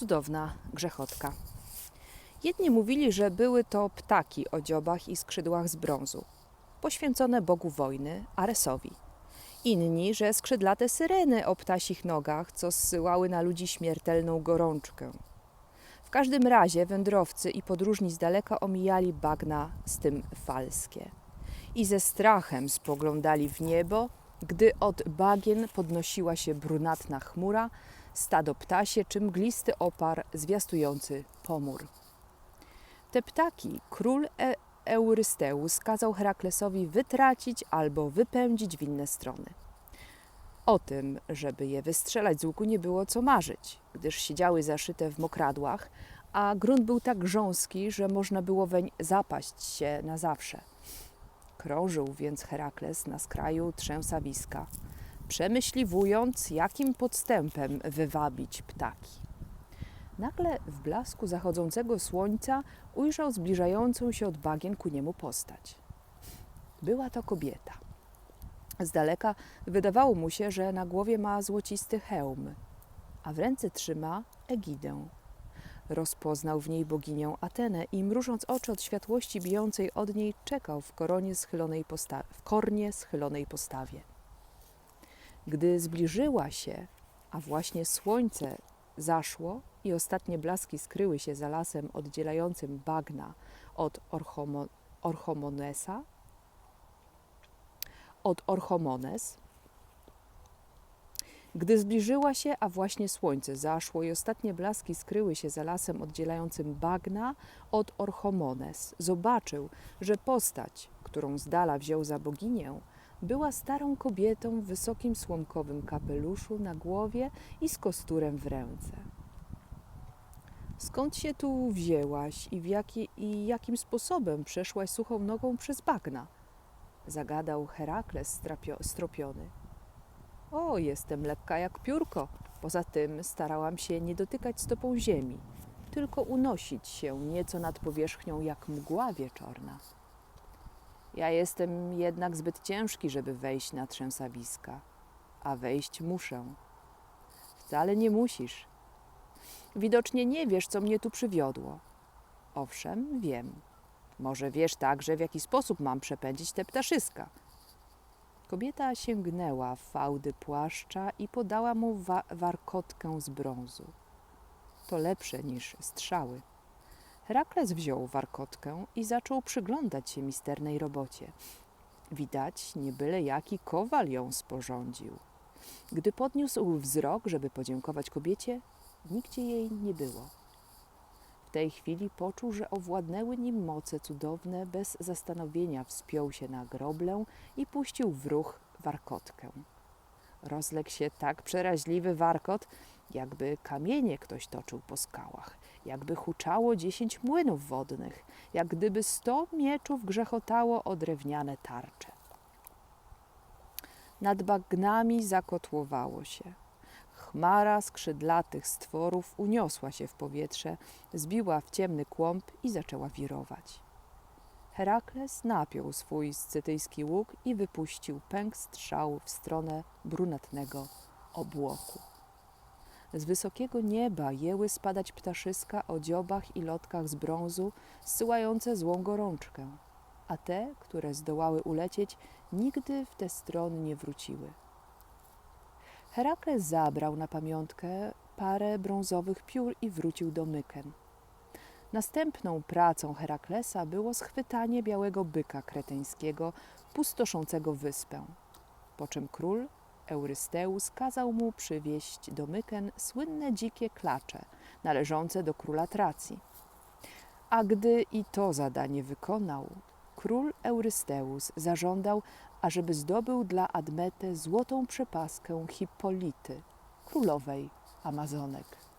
cudowna grzechotka. Jedni mówili, że były to ptaki o dziobach i skrzydłach z brązu, poświęcone bogu wojny, Aresowi. Inni, że skrzydlate syreny o ptasich nogach, co zsyłały na ludzi śmiertelną gorączkę. W każdym razie wędrowcy i podróżni z daleka omijali bagna z tym falskie i ze strachem spoglądali w niebo, gdy od bagien podnosiła się brunatna chmura, stado ptasie czy mglisty opar zwiastujący pomór. Te ptaki król e Eurysteus kazał Heraklesowi wytracić albo wypędzić w inne strony. O tym, żeby je wystrzelać z łuku, nie było co marzyć, gdyż siedziały zaszyte w mokradłach, a grunt był tak grząski, że można było weń zapaść się na zawsze. Krążył więc Herakles na skraju trzęsawiska, przemyśliwując, jakim podstępem wywabić ptaki. Nagle w blasku zachodzącego słońca ujrzał zbliżającą się od bagien ku niemu postać. Była to kobieta. Z daleka wydawało mu się, że na głowie ma złocisty hełm, a w ręce trzyma Egidę. Rozpoznał w niej boginię Atenę i mrużąc oczy od światłości bijącej od niej, czekał w, koronie schylonej posta- w kornie schylonej postawie. Gdy zbliżyła się, a właśnie słońce zaszło i ostatnie blaski skryły się za lasem oddzielającym bagna od Orchomo- Orchomonesa, od Orchomones. Gdy zbliżyła się, a właśnie słońce zaszło i ostatnie blaski skryły się za lasem oddzielającym bagna od Orchomones, zobaczył, że postać, którą z dala wziął za boginię, była starą kobietą w wysokim słomkowym kapeluszu na głowie i z kosturem w ręce. Skąd się tu wzięłaś i, jaki, i jakim sposobem przeszłaś suchą nogą przez bagna? Zagadał Herakles strapio- stropiony. O, jestem lekka jak piórko. Poza tym starałam się nie dotykać stopą ziemi, tylko unosić się nieco nad powierzchnią jak mgła wieczorna. Ja jestem jednak zbyt ciężki, żeby wejść na trzęsawiska, a wejść muszę. Wcale nie musisz. Widocznie nie wiesz, co mnie tu przywiodło. Owszem, wiem. Może wiesz także, w jaki sposób mam przepędzić te ptaszyska. Kobieta sięgnęła fałdy płaszcza i podała mu wa- warkotkę z brązu. To lepsze niż strzały. Herakles wziął warkotkę i zaczął przyglądać się misternej robocie. Widać, nie byle jaki kowal ją sporządził. Gdy podniósł wzrok, żeby podziękować kobiecie, nigdzie jej nie było. W tej chwili poczuł, że owładnęły nim moce cudowne, bez zastanowienia wspiął się na groblę i puścił w ruch warkotkę. Rozległ się tak przeraźliwy warkot, jakby kamienie ktoś toczył po skałach, jakby huczało dziesięć młynów wodnych, jak gdyby sto mieczów grzechotało o drewniane tarcze. Nad bagnami zakotłowało się. Chmara skrzydlatych stworów uniosła się w powietrze, zbiła w ciemny kłąb i zaczęła wirować. Herakles napiął swój scytyjski łuk i wypuścił pęk strzału w stronę brunatnego obłoku. Z wysokiego nieba jęły spadać ptaszyska o dziobach i lotkach z brązu, zsyłające złą gorączkę, a te, które zdołały ulecieć, nigdy w te strony nie wróciły. Herakles zabrał na pamiątkę parę brązowych piór i wrócił do Myken. Następną pracą Heraklesa było schwytanie białego byka kreteńskiego, pustoszącego wyspę. Po czym król Eurysteus kazał mu przywieźć do Myken słynne dzikie klacze, należące do króla Tracji. A gdy i to zadanie wykonał, król Eurysteus zażądał, ażeby zdobył dla Admety złotą przepaskę Hippolity, królowej Amazonek.